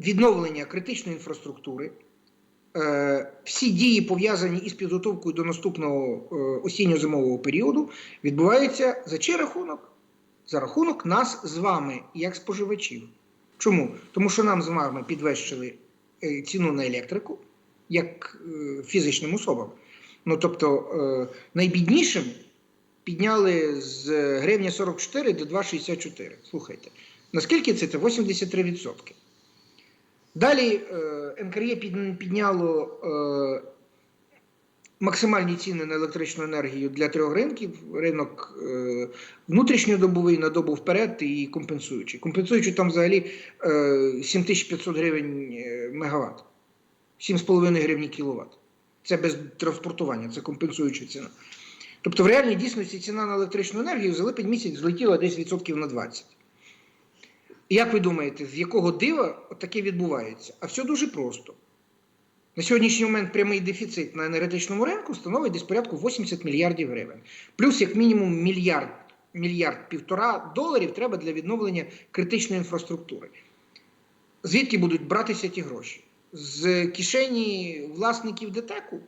відновлення критичної інфраструктури. Е, Всі дії, пов'язані із підготовкою до наступного е, осінньо-зимового періоду, відбуваються за чий рахунок? За рахунок нас з вами, як споживачів. Чому? Тому що нам з вами підвищили е, ціну на електрику як фізичним особам. Ну тобто найбіднішим підняли з гривня 44 до 2,64. Слухайте, наскільки це? Це 83%. Далі е, НКРЄ під- підняло е, максимальні ціни на електричну енергію для трьох ринків: ринок е, внутрішньодобовий на добу вперед і компенсуючий. Компенсуючий там взагалі е, 7500 гривень мегаватт, 7,5 гривні кіловат. Це без транспортування, це компенсуюча ціна. Тобто, в реальній дійсності ціна на електричну енергію за липень місяць злетіла десь відсотків на 20. І як ви думаєте, з якого дива таке відбувається? А все дуже просто. На сьогоднішній момент прямий дефіцит на енергетичному ринку становить десь порядку 80 мільярдів гривень. Плюс, як мінімум, мільярд, мільярд півтора доларів треба для відновлення критичної інфраструктури. Звідки будуть братися ті гроші? З кишені власників ДТЕКу?